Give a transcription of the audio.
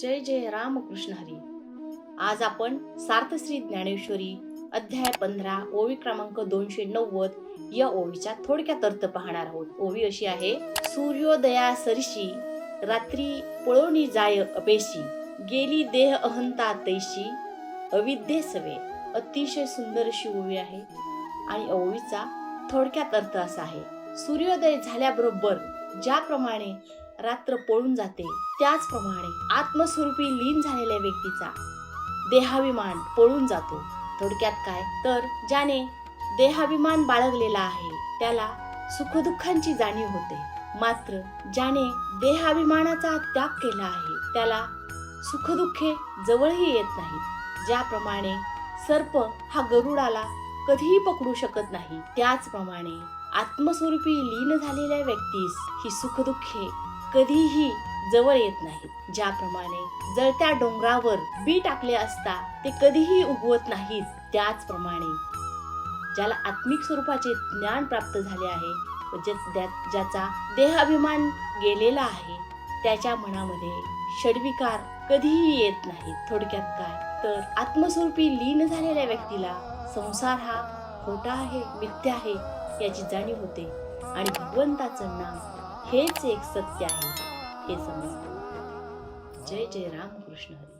जय जय रामकृष्ण हरी. आज आपण सार्थश्री ज्ञानेश्वरी अध्याय पंधरा ओवी क्रमांक दोनशे नव्वद या ओवीच्या थोडक्यात अर्थ पाहणार आहोत. ओवी अशी आहे सूर्योदया सरशी रात्री पळोनी जाय अपेशी गेली देह अहंता तैशी अविद्ये सवे. अतिशय सुंदर अशी ओवी आहे. आणि ओवीचा थोडक्यात अर्थ असा आहे सूर्योदय झाल्याबरोबर ज्याप्रमाणे रात्र पळून जाते. त्याचप्रमाणे आत्मस्वरूपी लीन झालेल्या व्यक्तीचा देहाभिमान पळून जातो. थोडक्यात काय? तर ज्याने देहाभिमान बाळगलेला आहे त्याला सुखदुःखांची जाणीव होते. मात्र ज्याने देहाभिमानाचा त्याग केला आहे त्याला सुखदुःखे जवळही येत नाहीत. ज्याप्रमाणे सर्प हा गरुडाला कधीही पकडू शकत नाही त्याचप्रमाणे आत्मस्वरूपी लीन झालेल्या व्यक्तीस ही सुखदुःखे कधीही जवळ येत नाहीत ज्याप्रमाणे जळत्या डोंगरावर बी टाकले असता ते कधीही उगवत नाहीत. त्याचप्रमाणे ज्याला आत्मिक स्वरूपाचे ज्ञान प्राप्त झाले आहे ज्याचा देहाभिमान गेलेला आहे त्याच्या मनामध्ये षडविकार कधीही येत नाहीत. थोडक्यात काय? तर आत्मस्वरूपी लीन झालेल्या व्यक्तीला संसार हा खोटा आहे मिथ्या आहे याची जाणीव होते. आणि भगवंताचं नाम हेच एक सत्य आहे. हे समजते. जय जय रामकृष्ण हरी.